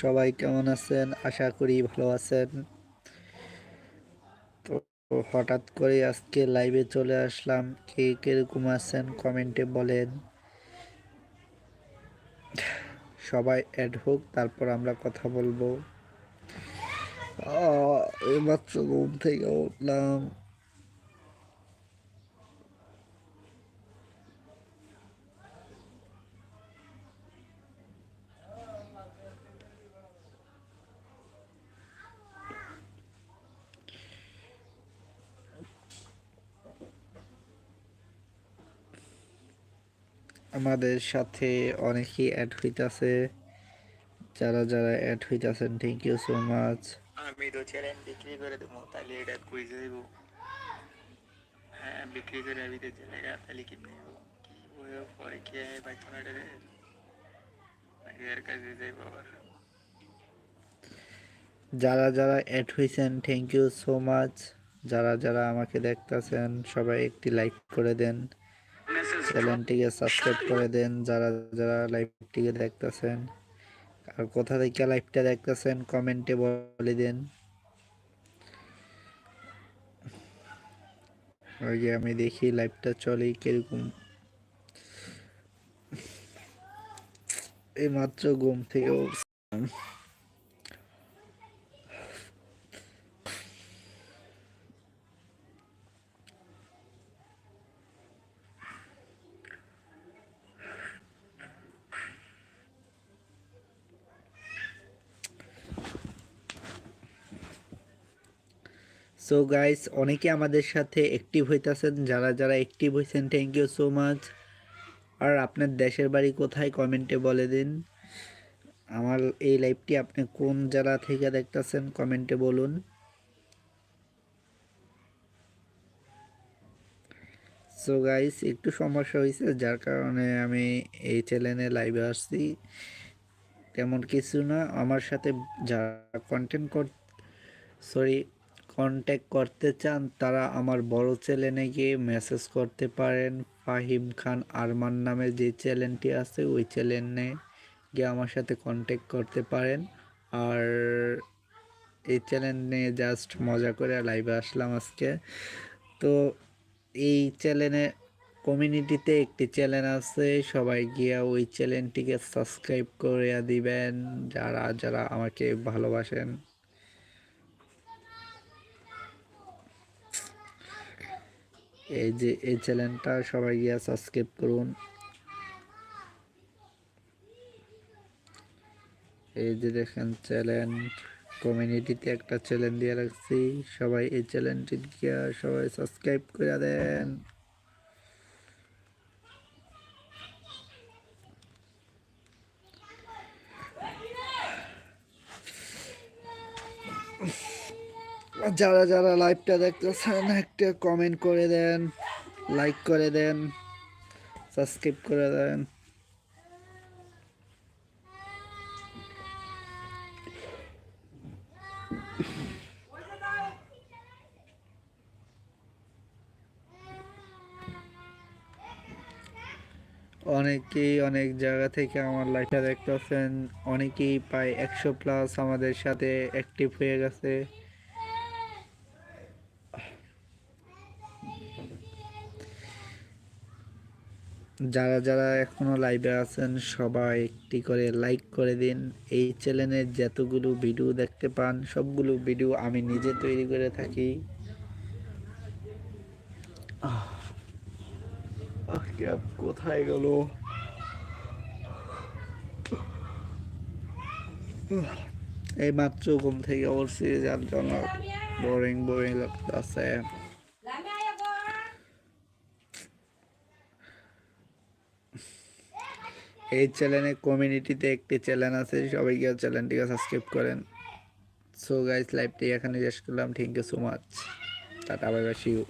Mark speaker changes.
Speaker 1: সবাই কেমন আছেন? আশা করি ভালো আছেন। তো হঠাৎ করে আজকে লাইভে চলে আসলাম। কে কীরকম আছেন কমেন্টে বলেন। সবাই অ্যাড হোক, তারপর আমরা কথা বলব। এইমাত্র ঘুম থেকে উঠলাম। আমাদের সাথে অনেকেই অ্যাড হইতাছে যারা যারা অ্যাড হইতাছেন থ্যাংক ইউ সো মাচ
Speaker 2: আমি তো চ্যালেঞ্জ বিক্রি করে দেবো তাহলে এটা কুইজে দেবো। হ্যাঁ বিক্রি করে আমি তো জায়গা তাহলে কি পরে কে পাইতো না রে এর কাছে যাইবো আবার
Speaker 1: যারা যারা অ্যাড হয়েছেন থ্যাংক ইউ সো মাচ যারা যারা আমাকে দেখতাছেন সবাই একটি লাইক করে দেন। চ্যানেলটিকে সাবস্ক্রাইব করে দেন, যারা যারা লাইভটিকে দেখতাছেন। আর কোথা থেকে লাইভটা দেখতাছেন কমেন্টে বলে দেন। ওই যে আমি দেখি লাইভটা চলে কীরকম। এই মাত্র ঘুম থেকে সো গাইস অনেকে আমাদের সাথে অ্যাক্টিভ হইতাছেন, যারা যারা অ্যাক্টিভ হয়েছেন থ্যাংক ইউ সো মাচ আর আপনার দেশের বাড়ি কোথায়? কমেন্টে বলে দিন। আমার এই লাইভটি আপনি কোন জেলা থেকে দেখতাছেন? কমেন্টে বলুন। সো গাইস একটু সমস্যা হয়েছে যার কারণে আমি এই চ্যানেলে লাইভে আসছি। তেমন কিছু না। আমার সাথে যারা কন্টেন্ট কর সরি কন্ট্যাক্ট করতে চান, তারা আমার বড় চ্যানেলে গিয়ে মেসেজ করতে পারেন। ফাহিম খান আরমান নামে যে চ্যানেলটি আছে, ওই চ্যানেলে গিয়ে আমার সাথে কন্ট্যাক্ট করতে পারেন। আর এই চ্যানেল নিয়ে জাস্ট মজা করে লাইভে আসলাম আজকে। তো এই চ্যানেলে কমিউনিটিতে একটি চ্যানেল আছে, সবাই গিয়ে ওই চ্যানেলটিকে সাবস্ক্রাইব করে দিবেন। যারা যারা আমাকে ভালোবাসেন এই যে এই চ্যানেলটা সবাই গিয়া সাবস্ক্রাইব করুন। এই যে দেখেন চ্যানেল কমিউনিটিতে একটা চ্যানেল দিয়ে রাখছি। সবাই এই চ্যানেলটি গিয়া সবাই সাবস্ক্রাইব করে দেন। যারা যারা লাইভটা দেখতেছেন, একটা কমেন্ট করে দেন লাইক করে দেন সাবস্ক্রাইব করে দেন। অনেকেই অনেক জায়গা থেকে আমার লাইভটা দেখতেছেন, অনেকেই প্রায় একশো প্লাস আমাদের সাথে অ্যাক্টিভ হয়ে গেছে। যারা যারা এখনও লাইভে আছেন সবাই একটি করে লাইক করে দিন। এই চ্যানেলের যতগুলো ভিডিও দেখতে পান সবগুলো ভিডিও আমি নিজে তৈরি করে থাকি। কোথায় গেল? এই মাত্র ঘুম থেকে উঠছি যার জন্য বোরিং বোরিং লাগতেছে। এই চ্যানেলে কমিউনিটিতে একটি চ্যানেল আছে সবাই গিয়ে চ্যানেলটিকে সাবস্ক্রাইব করেন। সো গাইস লাইভটি এখানে শেষ করলাম। Thank you so much tata bye bye you